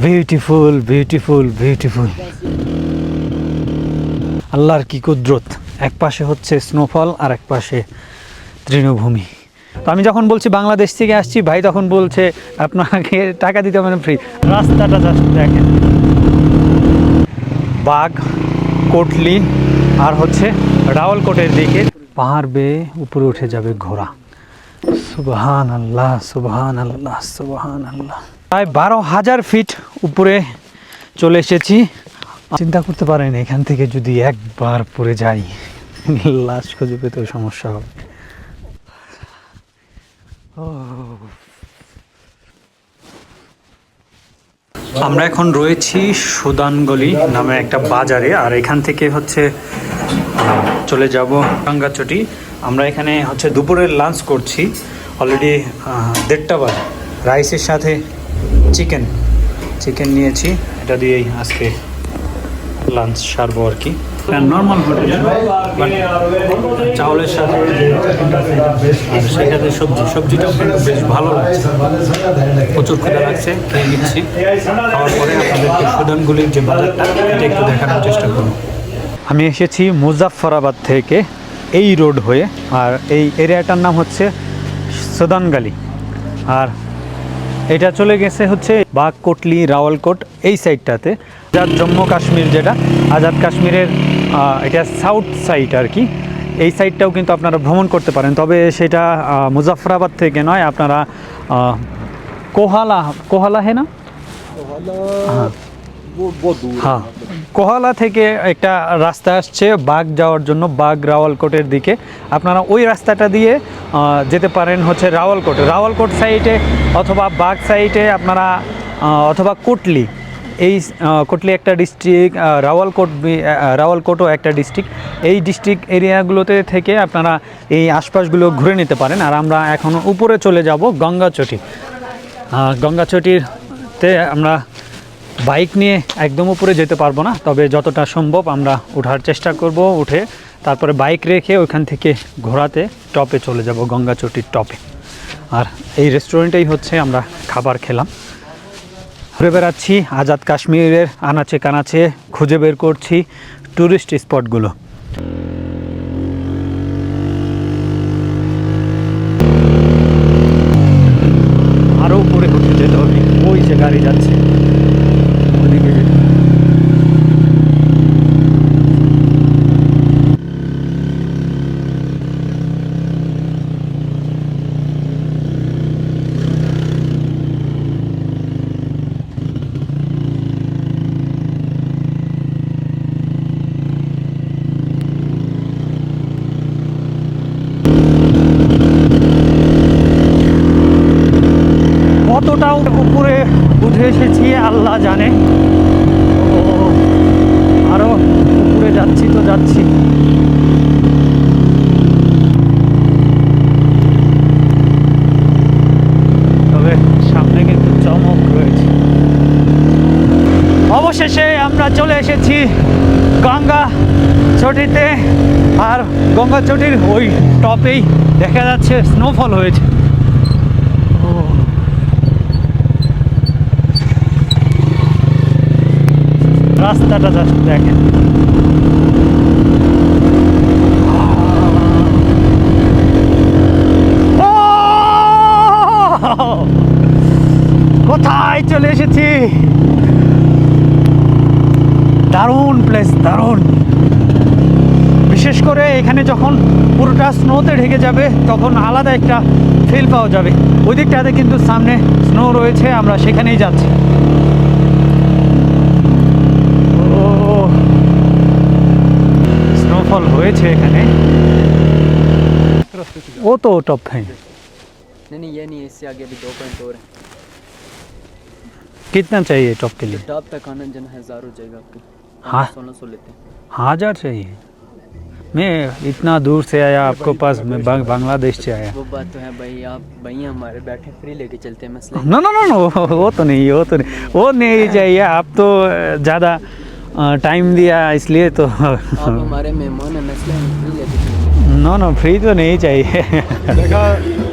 Beautiful beautiful beautiful আল্লাহর কি কুদরত? এক পাশে হচ্ছে স্নোফল আর এক পাশে তৃণভূমি। তো আমি যখন বলছি বাংলাদেশ থেকে আসছি, ভাই তখন বলছে, আপনাকে টাকা দিতে হবে ফ্রি রাস্তাটা জাস্ট দেখেন। বাঘ, কোটলি, আর হচ্ছে রাওয়ালকোটের দিকে পাহাড় বেয়ে উপরে উঠে যাবে ঘোড়া। সুবহান আল্লাহ সুবহান আল্লাহ সুবহান আল্লাহ প্রায় বারো হাজার ফিট উপরে চলে এসেছি। চিন্তা করতে পারেন, এখান থেকে যদি একবার পরে যাই, লাশ খুঁজে পেতেও সমস্যা হবে। আমরা এখন রয়েছি সুদানগলি নামে একটা বাজারে, আর এখান থেকে হচ্ছে, চলে যাব গঙ্গাচটি। আমরা এখানে হচ্ছে দুপুরের লাঞ্চ করছি অলরেডি দেড়টা বাজে। রাইসের সাথে চিকেন চিকেন নিয়েছি। এটা দিয়েই আজকে লাঞ্চ সারবো আর কি। নর্মাল হোটেল চাউলের সাথে আর সাথে সবজি সবজিটাও কিন্তু বেশ ভালো লাগছে। প্রচুর ক্ষুদা লাগছে খেয়ে নিচ্ছি। খাওয়ার পরে আপনাদেরকে সুদানগুলির যে বাজারটা এটা একটু দেখানোর চেষ্টা করব। আমি এসেছি মুজাফফরাবাদ থেকে এই রোড হয়ে আর এই এরিয়াটার নাম হচ্ছে সুদানগালি। আর এটা চলে গেছে হচ্ছে বাঘকোটলি রাওয়ালকোট এই সাইডটাতে। আজাদ জম্মু কাশ্মীর যেটা আজাদ কাশ্মীরের এটা সাউথ সাইড আর কি। এই সাইডটাও কিন্তু আপনারা ভ্রমণ করতে পারেন। তবে সেটা আহ, মুজাফফরাবাদ থেকে নয় আপনারা কোহালা কোহালা হে না? হ্যাঁ। হ্যাঁ। কোহালা থেকে একটা রাস্তা আসছে বাগ যাওয়ার জন্য বাগ রাওয়ালকোটের দিকে। আপনারা ওই রাস্তাটা দিয়ে যেতে পারেন হচ্ছে রাওয়ালকোট। রাওয়ালকোট সাইডে অথবা বাগ সাইডে আপনারা অথবা কোটলি, এই কোটলি একটা ডিস্ট্রিক্ট রাওয়ালকোট রাওয়ালকোটও একটা ডিস্ট্রিক্ট এই ডিস্ট্রিক্ট এরিয়াগুলোতে থেকে আপনারা এই আশপাশগুলো ঘুরে নিতে পারেন। আর আমরা এখন উপরে চলে যাব গঙ্গাচটি। গঙ্গাচটিরতে আমরা বাইক নিয়ে একদম উপরে যেতে পারব না, তবে যতটা সম্ভব আমরা ওঠার চেষ্টা করব উঠে। তারপরে বাইক রেখে ওইখান থেকে ঘোরাতে টপে চলে যাব গঙ্গাচটির টপে আর এই রেস্টুরেন্টেই হচ্ছে আমরা খাবার খেলাম। ঘুরে বেড়াচ্ছি, আজাদ কাশ্মীরের আনাচে কানাচে খুঁজে বের করছি ট্যুরিস্ট স্পটগুলো আরও উপরে উঠে যেতে হবে, ওই যে গাড়ি যাচ্ছে ওদিকে যেতে হবে। কতটা উপরে উঠে এসেছি আল্লাহ জানে ও আরও উপরে যাচ্ছি তো যাচ্ছি তবে সামনে কিন্তু চমক রয়েছে অবশেষে আমরা এসেছি গঙ্গা চটিতে। আর গঙ্গা চটির ওই টপেই দেখা যাচ্ছে স্নোফল হয়েছে। রাস্তাটা দেখেন ও! কোথায় চলে এসেছি দারুণ প্লেস দারুণ বিশেষ করে এখানে যখন পুরোটা স্নোতে ঢেকে যাবে তখন আলাদা একটা ফিল পাওয়া যাবে ওই দিকটাতে কিন্তু সামনে স্নো রয়েছে আমরা সেখানেই যাচ্ছি ও স্নোফল হয়েছে এখানে ও তো টপ হ্যাঁ नहीं नहीं ये नहीं है इससे आगे भी दो पॉइंट और है कितना चाहिए टॉप के लिए टॉप तक आना जन हजार हो जाएगा आपको हाँ। सोलह सौ लेते हैं। हज़ार चाहिए। मैं इतना दूर से आया आपको पास मैं बांग- बांग्लादेश से आया। वो बात तो है भाई आप भाई हमारे बैठे फ्री लेके चलते हैं मसला। ही नो ना नो नो वो तो नहीं वो तो नहीं वो नहीं चाहिए। आप तो ज़्यादा टाइम दिया इसलिए तो आप हमारे मेहमान हैं मसला फ्री लेके हैं। नो नो फ्री तो नहीं चाहिए।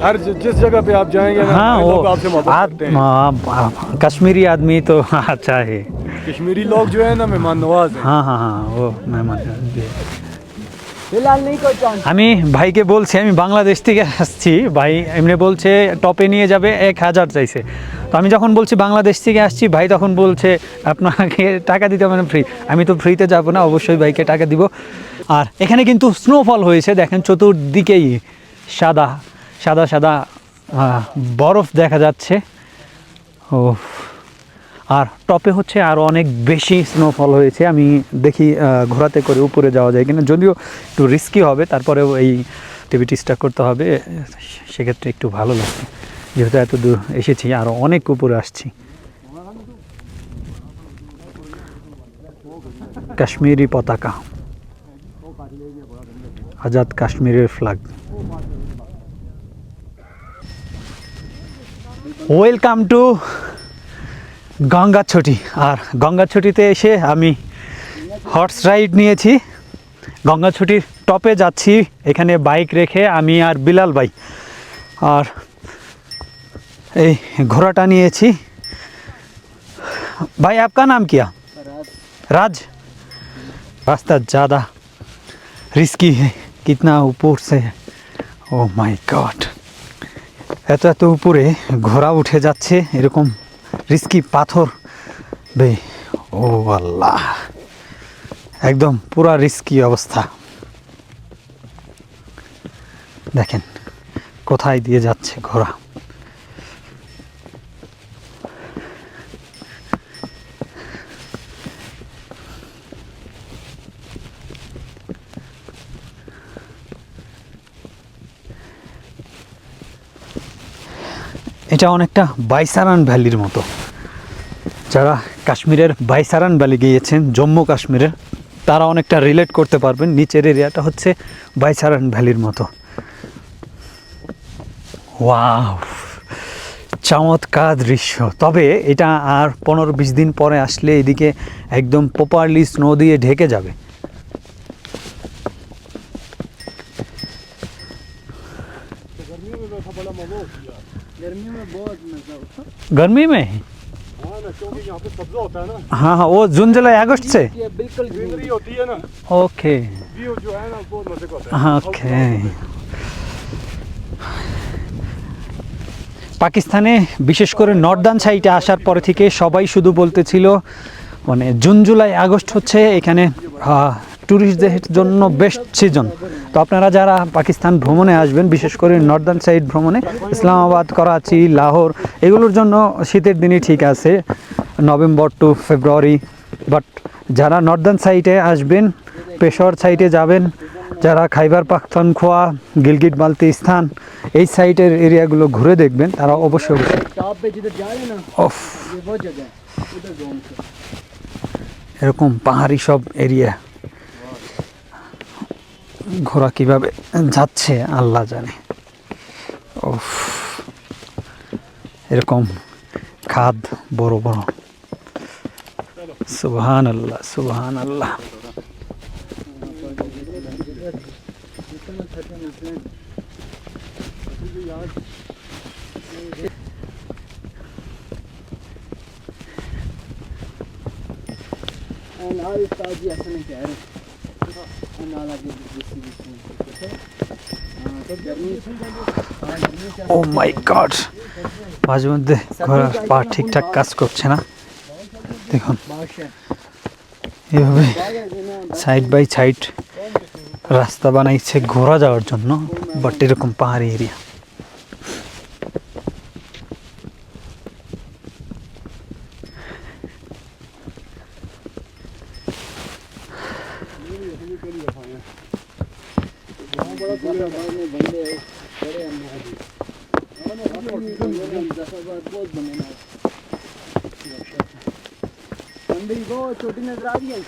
हर जि- जिस जगह पे आप जाएंगे ना हाँ लोग वो आपसे मोहब्बत आद, करते हैं आ, आ, कश्मीरी आदमी तो अच्छा है कश्मीरी लोग जो है ना मेहमान नवाज हैं হ্যাঁ হ্যাঁ হ্যাঁ ও মেহমান फिलहाल नहीं कोई चांस আমি ভাইকে বলছি আমি বাংলাদেশ থেকে আসছি ভাই এমনি বলছে টপে নিয়ে যাবে এক হাজার চাইছে তো আমি যখন বলছি বাংলাদেশ থেকে আসছি ভাই তখন বলছে আপনাকে টাকা দিতে হবে না ফ্রি আমি তো ফ্রিতে যাব না অবশ্যই ভাইকে টাকা দিব আর এখানে কিন্তু স্নোফল হয়েছে দেখেন চতুর্দিকেই সাদা সাদা সাদা বরফ দেখা যাচ্ছে। ও আর টপে হচ্ছে আরও অনেক বেশি স্নোফল হয়েছে। আমি দেখি ঘোরাতে করে উপরে যাওয়া যায় কিনা। যদিও একটু রিস্কি হবে, তারপরেও এই অ্যাক্টিভিটিসটা করতে হবে। সেক্ষেত্রে একটু ভালো লাগছে যেহেতু এত দূর এসেছি আরও অনেক উপরে আসছি। কাশ্মীরি পতাকা। আজাদ কাশ্মীরের ফ্ল্যাগ ওয়েলকাম টু গঙ্গাছটি আর গঙ্গাছটিতে এসে আমি হর্স রাইড নিয়েছি গঙ্গাছটির টপে যাচ্ছি এখানে বাইক রেখে আমি আর বিলাল ভাই আর এই ঘোড়াটা নিয়েছি भाई आपका नाम क्या राज रास्ता ज़्यादा रिस्की है कितना ऊपर से है ও মাই গড এত এত উপরে ঘোড়া উঠে যাচ্ছে, এরকম রিস্কি পাথর। বে, ও আল্লাহ। একদম পুরা রিস্কি অবস্থা। দেখেন, কোথায় দিয়ে যাচ্ছে ঘোড়া। এটা অনেকটা বাইসারান ভ্যালির মতো। যারা কাশ্মীরের বাইসারান ভ্যালি গিয়েছেন, জম্মু কাশ্মীরের, তারা অনেকটা রিলেট করতে পারবেন। নিচের এরিয়াটা হচ্ছে বাইসারান ভ্যালির মতো। ওয়াও, চমৎকার দৃশ্য। তবে এটা আর পনেরো বিশ দিন পরে আসলে এদিকে একদম প্রপারলি স্নো দিয়ে ঢেকে যাবে। गर्मी में हाँ ना क्योंकि यहाँ पे सब्जा होता है ना हाँ हाँ वो जून जुलाई अगस्त से है बिल्कुल ग्रीनरी होती है ना ओके व्यू जो है ना बहुत मजे का होता है हाँ, ओके পাকিস্তানে বিশেষ করে নর্দার্ন সাইডে আসার পরে থেকে সবাই শুধু বলতেছিল মানে জুন জুলাই আগস্ট হচ্ছে এখানে ট্যুরিস্টদের জন্য বেস্ট সিজন। তো আপনারা যারা পাকিস্তান ভ্রমণে আসবেন, বিশেষ করে নর্দার্ন সাইড ভ্রমণে, ইসলামাবাদ, করাচি, লাহোর, এগুলোর জন্য শীতের দিনই ঠিক আছে, নভেম্বর টু ফেব্রুয়ারি। বাট যারা নর্দার্ন সাইডে আসবেন, পেশোয়ার সাইডে যাবেন, যারা খাইবার পাখতানখোয়া গিলগিট বালতিস্তান এই সাইটের এরিয়াগুলো ঘুরে দেখবেন, তারা অবশ্যই অবশ্যই। এরকম পাহাড়ি সব এরিয়া। ঘোড়া কীভাবে যাচ্ছে, আল্লাহ জানে। ও এরকম খাদ বড় বড়। সুবহান আল্লাহ সুবহান আল্লাহ And I will start the assembly. And I'll have Oh oh my god মাঝে মধ্যে ঘোরার পা ঠিকঠাক কাজ করছে না। দেখুন। এভাবে সাইড বাই সাইড রাস্তা বানাইছে ঘোরা যাওয়ার জন্য বাট এরকম পাহাড়ি এরিয়া बहुत बने ना बंदे वो छोटी नजर आ रही है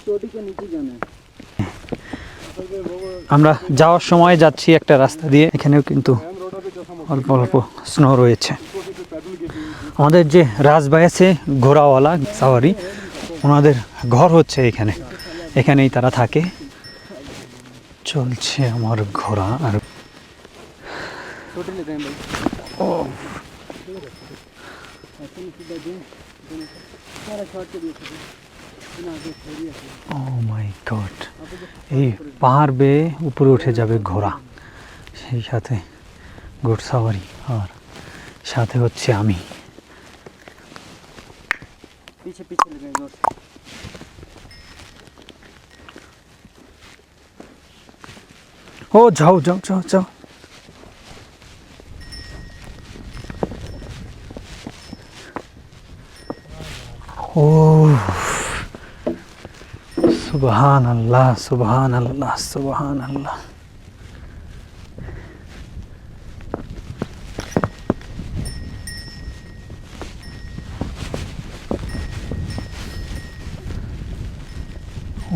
चोटी के नीचे जाना है আমরা যাওয়ার সময় যাচ্ছি একটা রাস্তা দিয়ে এখানেও কিন্তু मैन रोडों पे जैसा অল্প অল্প স্নো রয়েছে আমাদের যে রাজভাই আছে ঘোড়াওয়ালা সাওয়ারি ওনাদের ঘর হচ্ছে এখানে এখানেই তারা থাকে চলছে আমার ঘোড়া আর छोटे लेते हैं भाई Oh. Oh ও মাই এই পাহাড় বেয়ে উপরে উঠে যাবে ঘোড়া। সেই সাথে ঘোড়সাওয়ারি। আর সাথে হচ্ছে আমি। ও যাও যাও যাও যাও। সুবহান আল্লাহ সুবহান আল্লাহ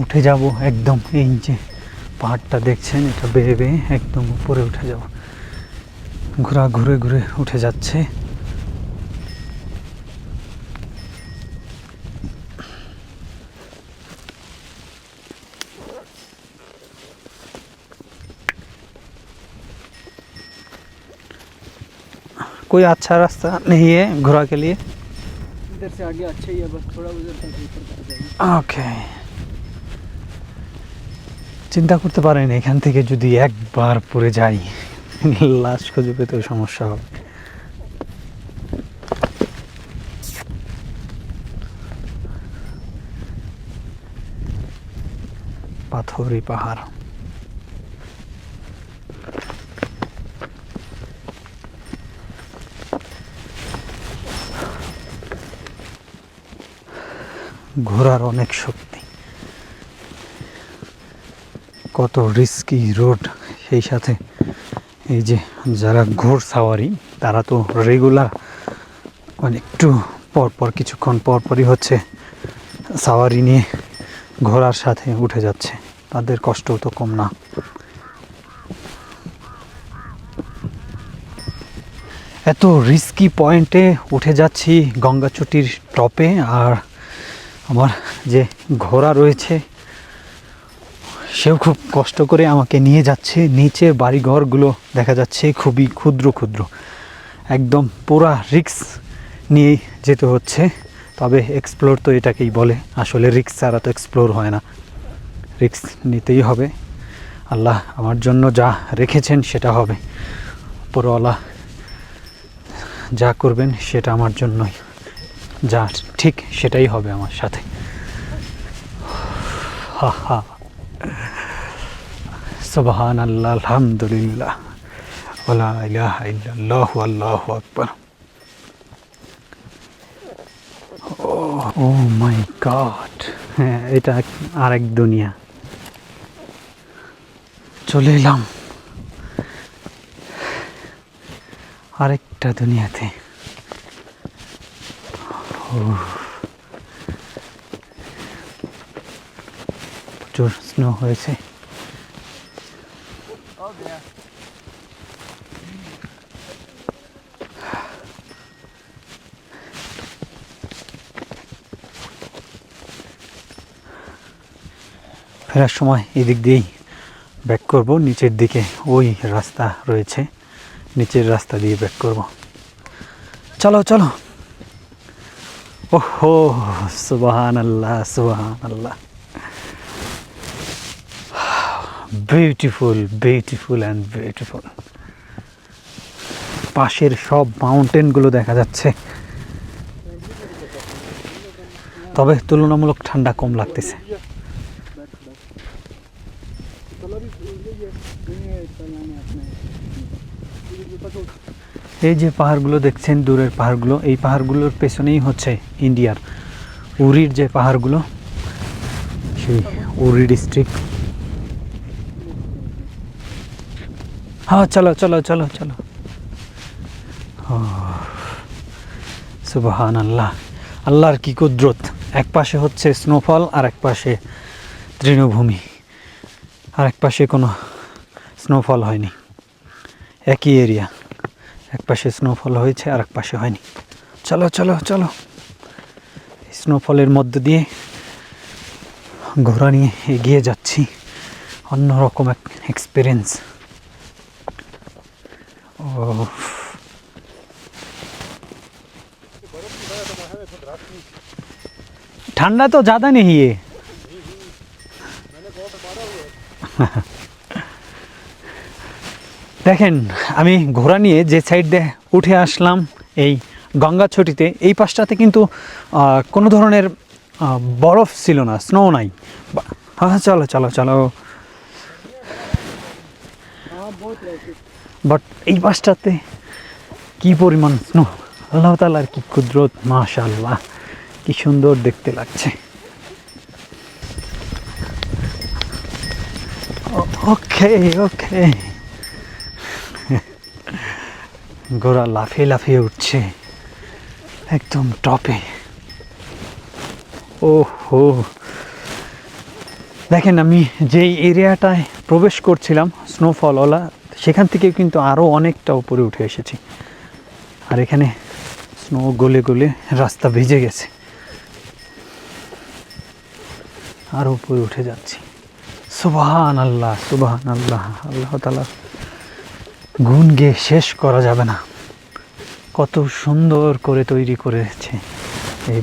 উঠে যাব একদম এই যে পাহাড়টা দেখছেন, এটা বেয়ে বেয়ে একদম উপরে উঠে যাব। ঘোড়া ঘুরে ঘুরে উঠে যাচ্ছে। कोई अच्छा रास्ता नहीं है घोड़ा के लिए इधर से आगे अच्छा ही है बस थोड़ा उधर तक ऊपर तक जाइए ওকে চিন্তা করতে পারেন এখান থেকে যদি একবার পড়ে যাই লাশ খুঁজে পেতেও সমস্যা হবে পাথরি পাহাড় ঘোড়ার অনেক শক্তি। কত রিস্কি রোড সেই সাথে এই যে যারা ঘোর সাওয়ারি, তারা তো রেগুলার মানে একটু পর পর, কিছুক্ষণ পরপরই হচ্ছে সাওয়ারি নিয়ে ঘোড়ার সাথে উঠে যাচ্ছে। তাদের কষ্টও তো কম না। এত রিস্কি পয়েন্টে উঠে যাচ্ছি গঙ্গাচুটির টপে আর আমার যে ঘোড়া রয়েছে, সেও খুব কষ্ট করে আমাকে নিয়ে যাচ্ছে। নিচে বাড়িঘরগুলো দেখা যাচ্ছে খুবই ক্ষুদ্র ক্ষুদ্র। একদম পুরা রিক্স নিয়ে যেতে হচ্ছে, তবে এক্সপ্লোর তো এটাকেই বলে। আসলে রিক্স ছাড়া তো এক্সপ্লোর হয় না। রিক্স নিতেই হবে। আল্লাহ আমার জন্য যা রেখেছেন সেটা হবে। পরওয়ালা যা করবেন সেটা আমার জন্যই। যা, ঠিক সেটাই হবে আমার সাথে। হা হা। সুবহান আল্লাহ আলহামদুলিল্লাহ। ওলা ইলাহা ইল্লাল্লাহু, আল্লাহু আকবার। ও মাই গড। হ্যাঁ এটা আরেক দুনিয়া। চলে এলাম। আরেকটা দুনিয়াতে। প্রচুর স্নো হয়েছে। ফেরার সময় এদিক দিয়েই ব্যাক করব, নিচের দিকে ওই রাস্তা রয়েছে। নিচের রাস্তা দিয়ে ব্যাক করব। চলো চলো। ওহো সুবাহান আল্লাহ সুবাহান আল্লাহ বিউটিফুল বিউটিফুল অ্যান্ড বিউটিফুল পাশের সব মাউন্টেনগুলো দেখা যাচ্ছে। তবে তুলনামূলক ঠান্ডা কম লাগতেছে। এই যে পাহাড়গুলো দেখছেন, দূরের পাহাড়গুলো, এই পাহাড়গুলোর পেছনেই হচ্ছে ইন্ডিয়ার উরির যে পাহাড়গুলো, সেই উরি ডিস্ট্রিক্ট। হ্যাঁ চলো চলো চলো চলো। সুবাহান আল্লাহ আল্লাহর কি কুদরত। এক পাশে হচ্ছে স্নোফল আর এক পাশে তৃণভূমি। আর এক পাশে কোনো স্নোফল হয়নি। একই এরিয়া এক পাশে স্নোফল হয়েছে আর এক পাশে হয়নি চলো চলো চলো স্নোফলের মধ্য দিয়ে ঘোড়া নিয়ে এগিয়ে যাচ্ছি অন্যরকম এক এক্সপিরিয়েন্স ও ठंडा तो ज़्यादा नहीं है দেখেন, আমি ঘোড়া নিয়ে যে সাইড দিয়ে উঠে আসলাম, এই গঙ্গা ছটিতে, এই পাশটাতে কিন্তু কোনো ধরনের বরফ ছিল না স্নো নাই। হ্যাঁ, হ্যাঁ চলো চলো চলো। বাট এই পাশটাতে কি পরিমাণ স্নো আল্লাহ তালার কি কুদরত মাশাল্লাহ কি সুন্দর দেখতে লাগছে। ওকে ওকে গোড়া লাফিয়ে লাফিয়ে উঠছে। একদম টপে। ও হো দেখেন আমি যেই এরিয়াটায় প্রবেশ করছিলাম স্নোফলওয়ালা সেখান থেকে কিন্তু আরও অনেকটা উপরে উঠে এসেছি। আর এখানে স্নো গলে গলে রাস্তা ভিজে গেছে। আরও উপরে উঠে যাচ্ছি। সুবাহান আল্লাহ সুবাহান আল্লাহ আল্লাহ তালা গুণ গে শেষ করা যাবে না। কত সুন্দর করে তৈরি করেছে এই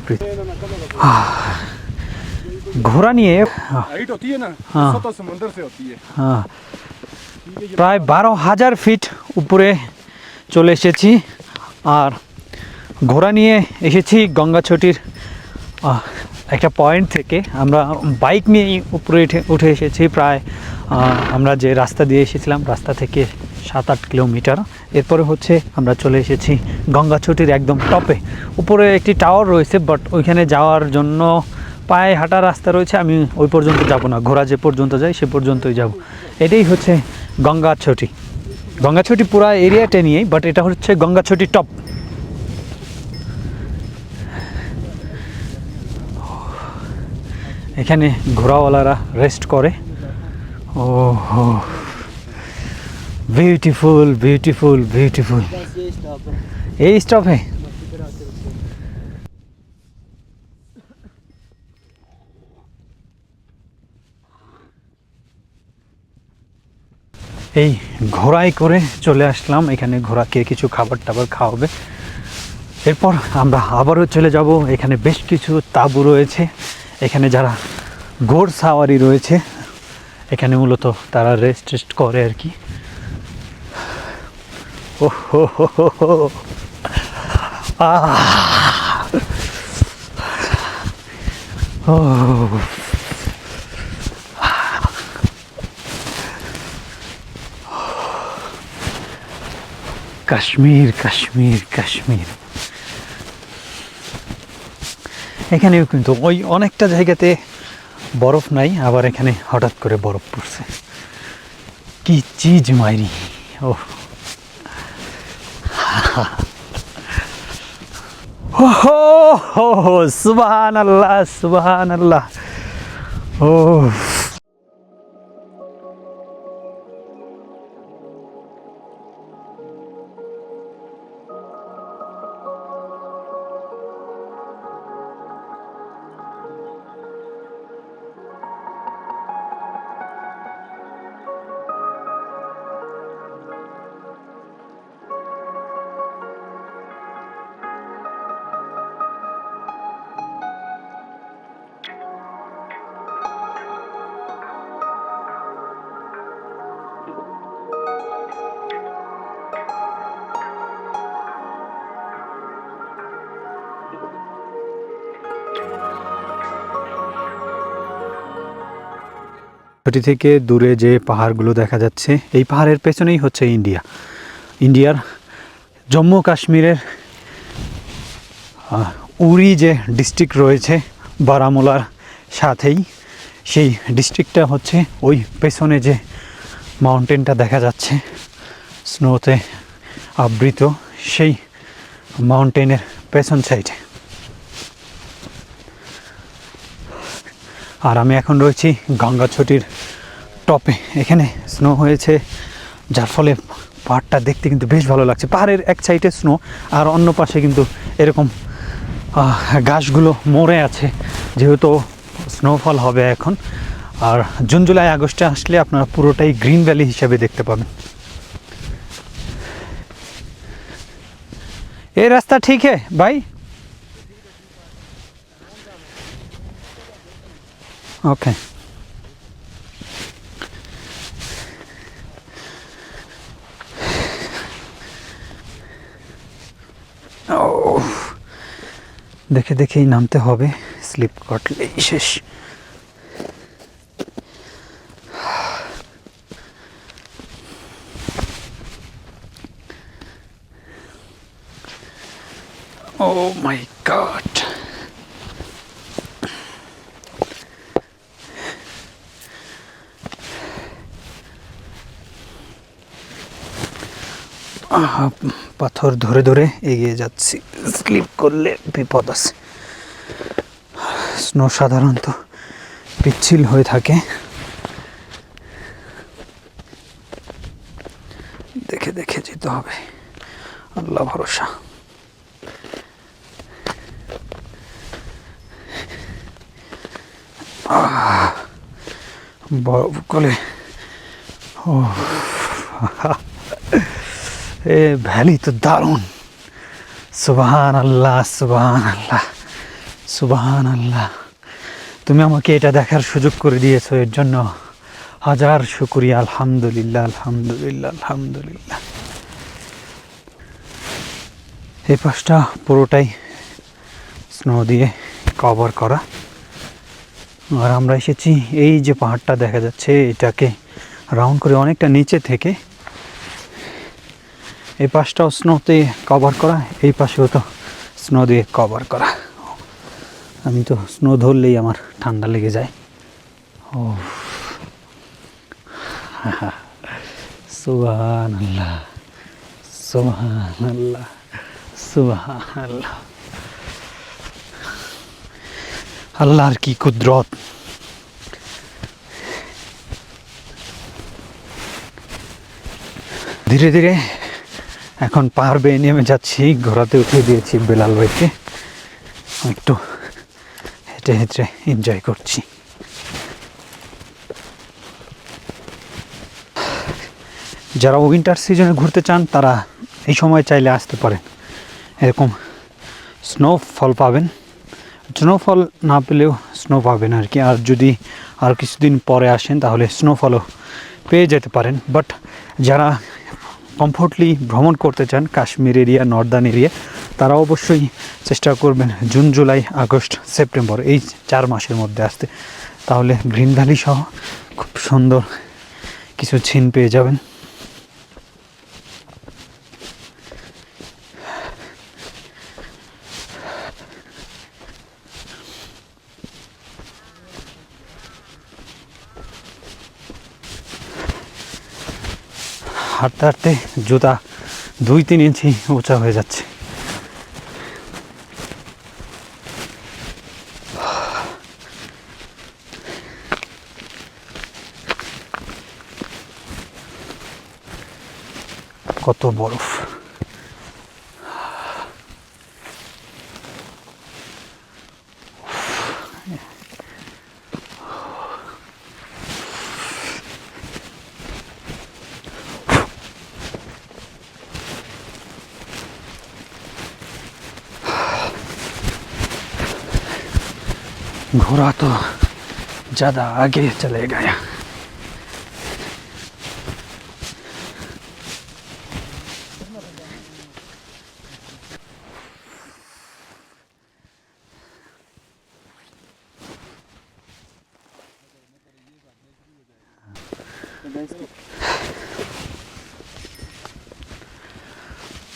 ঘোড়া নিয়ে হ্যাঁ। হ্যাঁ। প্রায় বারো হাজার ফিট উপরে চলে এসেছি। আর ঘোড়া নিয়ে এসেছি গঙ্গাছটির একটা পয়েন্ট থেকে। আমরা বাইক নিয়ে উপরে উঠে এসেছি প্রায়। আমরা যে রাস্তা দিয়ে এসেছিলাম রাস্তা থেকে সাত আট কিলোমিটার। এরপরে হচ্ছে আমরা চলে এসেছি গঙ্গাছটির একদম টপে। উপরে একটি টাওয়ার রয়েছে বাট ওইখানে যাওয়ার জন্য পায়ে হাঁটা রাস্তা রয়েছে। আমি ওই পর্যন্ত যাব না ঘোরা যে পর্যন্ত যাই সে পর্যন্তই যাব। এটাই হচ্ছে গঙ্গাছটি গঙ্গাছটি পুরা এরিয়াটা নিয়েই বাট এটা হচ্ছে গঙ্গাছটি টপ এখানে ঘোড়াওয়ালারা রেস্ট করে। ও বিউটিফুল বিউটিফুল বিউটিফুল এই স্টপে এই ঘোড়ায় করে চলে আসলাম। এখানে ঘোড়াকে কিছু খাবার টাবার খাওয়াবে। এরপর আমরা আবারও চলে যাব। এখানে বেশ কিছু তাঁবু রয়েছে। এখানে যারা ঘোড় সাওয়ারি রয়েছে, এখানে মূলত তারা রেস্ট টেস্ট করে আর কি। কাশ্মীর কাশ্মীর কাশ্মীর। এখানেও কিন্তু ওই অনেকটা জায়গাতে বরফ নাই, আবার এখানে হঠাৎ করে বরফ পড়ছে। কি চিজ মাইরি। ও হো হো হো সুবাহান আল্লাহ সুবাহান আল্লাহ ও থেকে দূরে যে পাহাড়গুলো দেখা যাচ্ছে, এই পাহাড়ের পেছনেই হচ্ছে ইন্ডিয়া। ইন্ডিয়ার জম্মু কাশ্মীরের উরি যে ডিস্ট্রিক্ট রয়েছে, বারামুলার সাথেই, সেই ডিস্ট্রিক্টটা হচ্ছে ওই পেছনে যে মাউন্টেনটা দেখা যাচ্ছে, স্নোতে আবৃত সেই মাউন্টেনের পেছন সাইডে। আর আমি এখন রয়েছি গঙ্গাছটির টপে এখানে স্নো হয়েছে যার ফলে পাহাড়টা দেখতে কিন্তু বেশ ভালো লাগছে পাহাড়ের এক সাইডে স্নো আর অন্য পাশে কিন্তু এরকম আহ, গাছগুলো মরে আছে যেহেতু স্নোফল হবে এখন আর জুন জুলাই আগস্টে আসলে আপনারা পুরোটাই গ্রিন ভ্যালি হিসাবে দেখতে পাবেন ये रास्ता ठीक है भाई ओके ও দেখে দেখেই নামতে হবে স্লিপ কাটলেই শেষ ও মাই গড পাথর ধরে ধরে এগিয়ে যাচ্ছি। স্লিপ করলে বিপদ আছে। স্নো সাধারণত পিচ্ছিল হয়ে থাকে। দেখে দেখে যেতে হবে। আল্লাহ ভরসা। বরফ গলে ও এ ভ্যালি তো দারুণ। সুবাহান আল্লাহ সুবাহান আল্লাহ সুবাহান আল্লাহ তুমি আমাকে এটা দেখার সুযোগ করে দিয়েছ, এর জন্য হাজার শুকুরিয়া। আলহামদুলিল্লাহ আলহামদুলিল্লাহ আলহামদুলিল্লাহ। এই পাশটা পুরোটাই স্নো দিয়ে কভার করা। আর আমরা এসেছি, এই যে পাহাড়টা দেখা যাচ্ছে, এটাকে রাউন্ড করে অনেকটা নিচে থেকে এই পাশটাও স্নোতে কভার করা, এই পাশেও তো স্নো দিয়ে কভার করা। আমি তো স্নো ধরলেই আমার ঠান্ডা লেগে যায়। ও সুবহান আল্লাহ সুবহান আল্লাহ সুবহান আল্লাহ আল্লাহর কি কুদরত। ধীরে ধীরে এখন পাহাড় বেয়ে নেমে যাচ্ছি ঘোরাতে উঠে দিয়েছি বেলাল ভাইকে। একটু হেঁটে হেঁটে এনজয় করছি। যারা উইন্টার সিজনে ঘুরতে চান, তারা এই সময় চাইলে আসতে পারেন। এরকম স্নোফল পাবেন। স্নোফল না পেলেও স্নো পাবেন আর কি। আর যদি আর কিছুদিন পরে আসেন, তাহলে স্নোফলও পেয়ে যেতে পারেন। বাট যারা কমফোর্টলি ভ্রমণ করতে চান কাশ্মীর এরিয়া নর্দার্ন এরিয়া তারা অবশ্যই চেষ্টা করবেন জুন, জুলাই, আগস্ট, সেপ্টেম্বর, এই চার মাসের মধ্যে আসতে। তাহলে গ্রিন ভ্যালি সহ খুব সুন্দর কিছু ছিন পেয়ে যাবেন। হাঁটতে হাঁটতে জুতা দুই তিন ইঞ্চি উঁচা হয়ে যাচ্ছে। কত বরফ। घोड़ा तो ज़्यादा आगे चले गया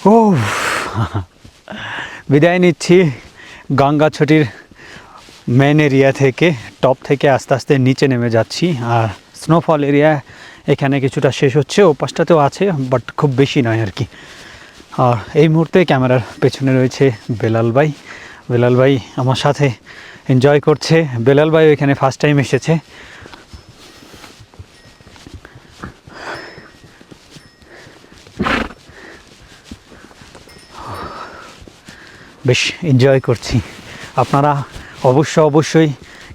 ও বিদায় নিচ্ছি গঙ্গাছটির মেন এরিয়া থেকে টপ থেকে আস্তে আস্তে নিচে নেমে যাচ্ছি। আর স্নোফল এরিয়া এখানে কিছুটা শেষ হচ্ছে ও পাশটাতেও আছে বাট খুব বেশি নয় আর কি। আর এই মুহূর্তে ক্যামেরার পেছনে রয়েছে বেলাল ভাই। বেলাল ভাই আমার সাথে এনজয় করছে। বেলাল ভাই এখানে ফার্স্ট টাইম এসেছে। বেশ এনজয় করছি। আপনারা অবশ্য অবশ্যই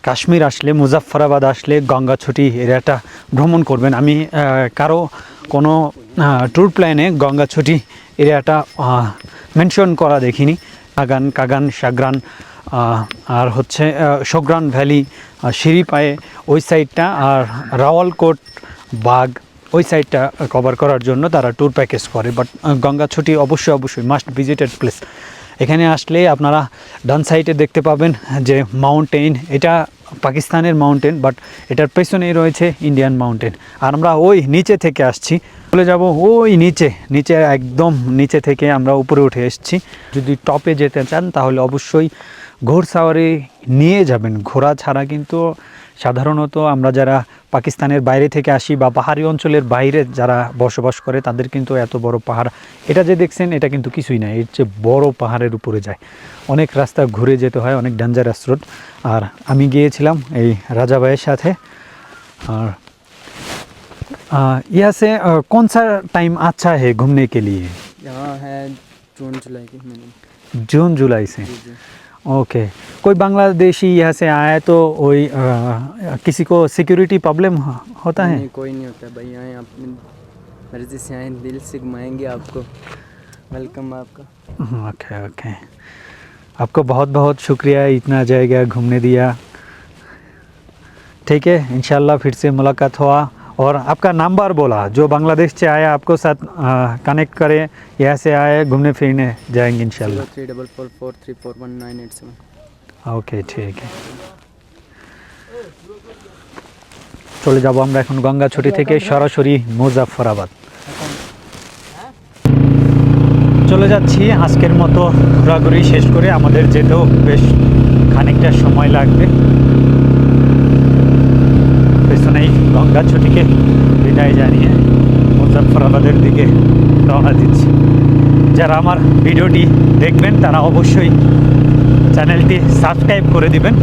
কাশ্মীর আসলে, মুজাফফরাবাদ আসলে গঙ্গাছুটি এরিয়াটা ভ্রমণ করবেন। আমি কারও কোনো ট্যুর প্ল্যানে গঙ্গাছুটি এরিয়াটা মেনশন করা দেখিনি। কাগান কাগান, সাগরান আর হচ্ছে সগ্রান ভ্যালি সিঁড়িপায়ে ওই সাইডটা আর রাওয়ালকোট বাগ ওই সাইডটা কভার করার জন্য তারা ট্যুর প্যাকেজ করে। বাট গঙ্গাছুটি অবশ্যই অবশ্যই মাস্ট ভিজিটেড প্লেস এখানে আসলে আপনারা ডান সাইডে দেখতে পাবেন যে মাউন্টেন এটা পাকিস্তানের মাউন্টেন বাট এটার পেছনেই রয়েছে ইন্ডিয়ান মাউন্টেন আর আমরা ওই নিচে থেকে আসছি। চলে যাব ওই নিচে নিচে একদম নিচে থেকে আমরা উপরে উঠে এসেছি। যদি টপে যেতে চান, তাহলে অবশ্যই ঘোড়সাওয়ারি নিয়ে যাবেন। ঘোড়া ছাড়া কিন্তু সাধারণত আমরা যারা পাকিস্তানের বাইরে থেকে আসি বা পাহাড়ি অঞ্চলের বাইরে যারা বসবাস করে তাদের কিন্তু এত বড় পাহাড় এটা যে দেখছেন এটা কিন্তু কিছুই না এর চেয়ে বড় পাহাড়ের উপরে যায় অনেক রাস্তা ঘুরে যেতে হয় অনেক ডেঞ্জারাস রোড আর আমি গিয়েছিলাম এই রাজা ভাইয়ের সাথে আর आ, यहाँ से आ, कौन सा टाइम अच्छा है घूमने के लिए यहाँ है जून जुलाई के महीने जून जुलाई से जी जी ओके कोई बांग्लादेशी यहाँ से आया तो वही किसी को सिक्योरिटी प्रॉब्लम होता है? नहीं कोई नहीं होता भाई आए अपनी मर्ज़ी से आए दिल से घुमाएँगे आपको। वेलकम आपका। ओके ओके आपको बहुत बहुत शुक्रिया इतना जाएगा घूमने दिया। ठीक है इंशाल्लाह फिर से मुलाकात हुआ। और आपका नंबर बोला जो बांग्लादेश से आया आपको साथ कनेक्ट करे यहाँ से आए घूमने फिरने जाएंगे इंशाल्लाह three double four four three four one nine eight seven okay ঠিক আছে চলে যাব আমরা এখন গঙ্গাছড়ি থেকে সরাসরি মুজাফরাবাদ চলে যাচ্ছি আজকের মতো ঘোরাঘুরি শেষ করে আমাদের যেতেও বেশ খানিকটা সময় লাগবে পেছনেই গঙ্গাছড়িকে বিদায় জানিয়ে মুজাফরাবাদের দিকে রওনা দিচ্ছি। যারা আমার ভিডিওটি দেখবেন, তারা অবশ্যই চ্যানেলটি সাবস্ক্রাইব করে দিবেন।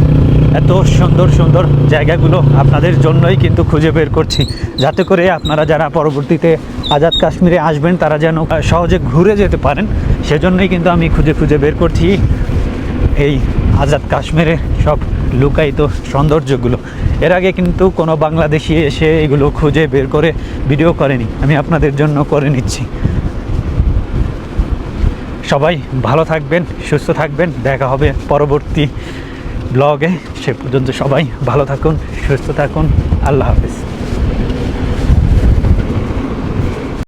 এত সুন্দর সুন্দর জায়গাগুলো আপনাদের জন্যই কিন্তু খুঁজে বের করছি। যাতে করে আপনারা যারা পরবর্তীতে আজাদ কাশ্মীরে আসবেন, তারা যেন সহজে ঘুরে যেতে পারেন। সেজন্যই কিন্তু আমি খুঁজে খুঁজে বের করছি। এই আজাদ কাশ্মীরের সব লুকায়িত সৌন্দর্যগুলো। এর আগে কিন্তু কোনো বাংলাদেশি এসে এগুলো খুঁজে বের করে ভিডিও করেনি। আমি আপনাদের জন্য করে নিচ্ছি। সবাই ভালো থাকবেন, সুস্থ থাকবেন। দেখা হবে পরবর্তী ব্লগে সে পর্যন্ত সবাই ভালো থাকুন, সুস্থ থাকুন। আল্লাহ হাফিজ।